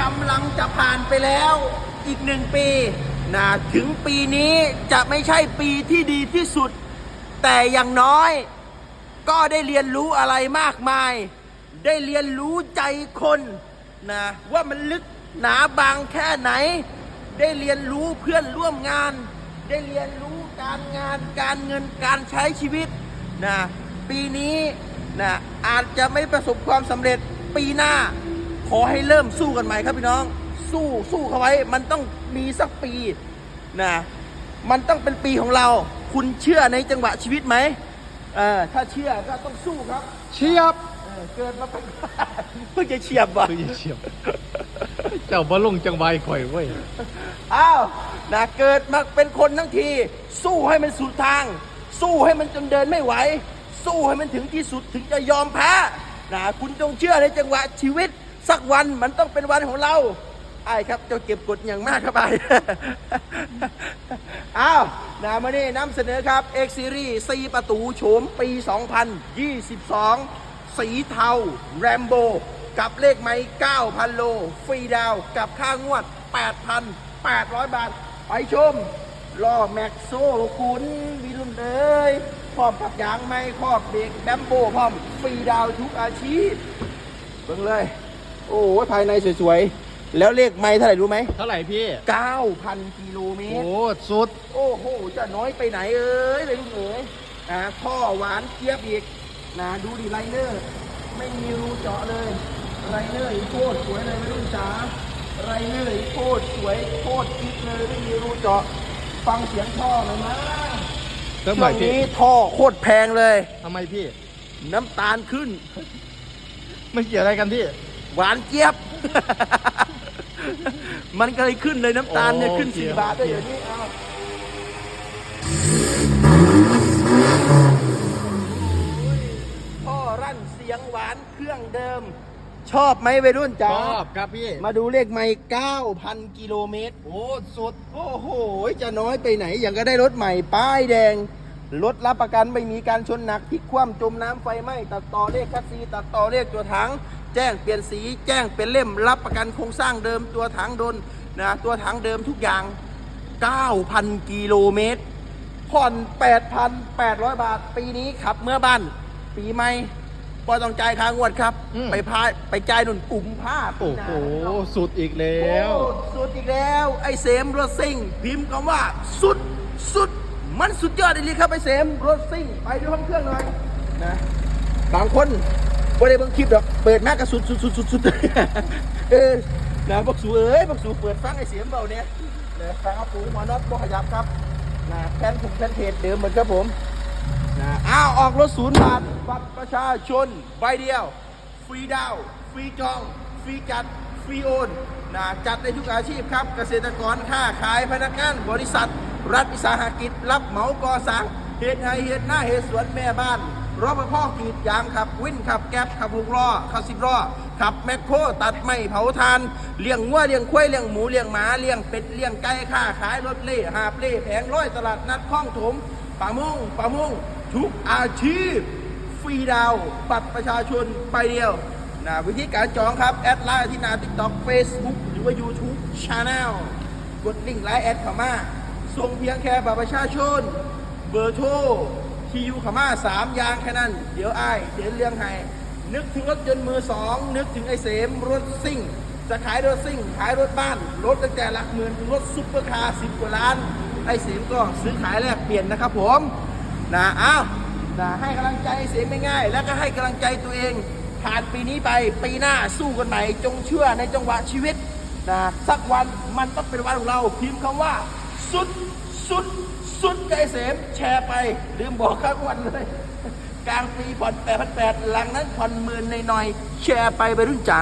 กำลังจะผ่านไปแล้วอีกหนึ่งปีนะถึงปีนี้จะไม่ใช่ปีที่ดีที่สุด แต่อย่างน้อยก็ได้เรียนรู้อะไรมากมาย ได้เรียนรู้ใจคนนะว่ามันลึกหนาบางแค่ไหน ได้เรียนรู้เพื่อนร่วมงาน ได้เรียนรู้การงานการเงินการใช้ชีวิตนะปีนี้นะอาจจะไม่ประสบความสำเร็จปีหน้า ขอให้เริ่มสู้กันใหม่ครับพี่น้อง สู้สู้เขาไว้ มันต้องมีสักปีนะมันต้องเป็นปีของเรา คุณเชื่อในจังหวะชีวิตไหมเออถ้าเชื่อก็ต้องสู้ครับ เชียบเออเกิดมาเป็น เพิ่งจะเฉียบว่ะคือเชียบ เจ้าบ่ลงจังใบข่อยเว้ย อ้าวนะเกิดมาเป็นคนทั้งที สู้ให้มันสุดทาง สู้ให้มันจนเดินไม่ไหว สู้ให้มันถึงที่สุดถึงจะยอมแพ้นะคุณจงเชื่อในจังหวะชีวิต สักวันมันต้องเป็นวันของเราไอ้ครับเจ้าเก็บกดอย่างมากครับไอ้อ้าวนะมานี่นำเสนอครับ X Series 4ประตูโฉมปี 2022 สีเทาแรมโบกับเลขไม้9,000 โล ฟรีดาวกับค่างวด 8,800 บาท ไปชมล้อแม็กโซคุณวิรุณเอ้ยพร้อมกับยางไม้ครอบเบรกแบมโบพร้อมฟรีดาวทุกอาชีพเบิ่งเลย โอ้ยภายในสวยๆ แล้วเลขไม้เท่าไหร่รู้ไหมเท่าไหร่พี่ 9,000กิโลเมโอ้ตร สุด โอ้โห จะน้อยไปไหนเอ้ยเลยลูกเอ๋ยนะท่อหวานเจี๊ยบอีกนะดูดิไลเนอร์ ไม่มีรูเจาะเลยไรเนอร์อีกโคตรสวยเลยไม่รุ่นจ๋าไรเนอร์อีกโคตรสวยโคตรกิ๊กเลยไม่มีรูเจาะ ฟังเสียงท่อหน่อยนะเท่าช่ไหร่วงพี่ นี้ท่อโคตรแพงเลย ทำไมพี่ น้ำตาลขึ้น ไม่เกี่ยวอะไรกันพี่ หวานเจี๊ยบ มันก็เลยขึ้นเลยน้ำตาลเนี่ยโอ้ขึ้นเจี๊สี่ยบบาทได้เดี๋ยวนี้เอาท่อรั่นเสียงหวานเครื่องเดิม ชอบไหมวัยรุ่นชจ๋าอบครับพี่ มาดูเลขไม่9,000 กิโลเมตร โอ้ สุด โอ้โห จะน้อยไปไหน อย่างก็ได้รถใหม่ป้ายแดง รถรับประกันไม่มีการชนหนักพลิกคว่ำจมน้ำไฟไหม้ตัดต่อเลขคัสซีตัดต่อเลขตัวถัง แจ้งเปลี่ยนสี แจ้งเป็นเล่มรับประกันโครงสร้างเดิมตัวถังโดนนะตัวถังเดิมทุกอย่าง 9,000 กิโลเมตรผ่อน 8,800 บาท ปีนี้ขับเมื่อบ้าน ปีใหม่ปอต้องจ่ายค่างวดครับอืมไปพาไปจ่ายหนุนกลุ่มผ้าปีโอ้หน้าโห สุดอีกแล้วโอ้สุดอีกแล้ว ไอ้เสมรถซิ่ง พิมพ์คำว่า สุด สุด มันสุดยอดเลยครับไอ้เสมรถซิ่งไปดูห้องเครื่องหน่อยนะบางคนบ่ได้เบิ่งคลิปดอกเปิดมากก็สุดสุดสุดสุดสุดเออนะบักสูเอ้ยบักสูเปิดฟังไอ้เสียมเบาเนี่ยนะฟังเอาปูมอน็อตบ่ขยับครับนะแพนผมแพนเทจเดิมเหมือนครับผมนะอ้าวออกรถศูนย์บาทบัตรประชาชนใบเดียว ฟรีดาว ฟรีจอง ฟรีจัด ฟรีโอนนะจัดในทุกอาชีพครับ เกษตรกรค้าขายพนักงานบริษัท รัฐวิสาหกิจ รับเหมาก่อสร้าง เหตุไฮเหตุหน้าเหตุสวนแม่บ้านรปภกรีดยางขับวินขับแก๊บขับหกล้อขับสิบล้อขับแมคโครตัดไม้เผาทานเลี้ยงวัวเลี้ยงควายเลี้ยงหมูเลี้ยงหมาเลี้ยงเป็ดเลี้ยงไก่ค้าขายรถเล่หาบเล่แผงร้อยตลาดนัดคลองถมป่ามงป่ามงทุกอาชีพ ฟรีดาวบัตรประชาชนใบเดียวนะวิธีการจองครับ แอดไลน์ที่นา TikTok Facebook หรือว่า YouTube Channel กดลิงก์ไลน์แอดเข้ามา ส่งเพียงแค่บัตรประชาชน เบอร์โทรที่อยู่ข้ามาสามยางแค่นั้น เดี๋ยวอ้ายเดี๋ยวเรื่องให้นึกถึงรถยนต์มือสองนึกถึงไอ้เสมรถซิ่ง จะขายรถซิ่ง ขายรถบ้าน รถตั้งแต่หลักหมื่นถึงรถซุปเปอร์คาร์สิบกว่าล้าน ไอ้เสมก็ซื้อขายแลกเปลี่ยนนะครับผมนะอ้าวนะให้กำลังใจเสมง่ายๆแล้วก็ให้กำลังใจตัวเองผ่านปีนี้ไปปีหน้าสู้กันใหม่จงเชื่อในจังหวะชีวิตนะสักวันมันต้องเป็นวันของเราพิมพ์คำว่า สุดสุดสุดใจเสมแชร์ไปลืมบอกข้างวันเลยกลางปีผ่อนแปดพันแปดหลังนั้นผ่อนหมื่นหน่อยๆแชร์ไปไปรุ่นจ๋า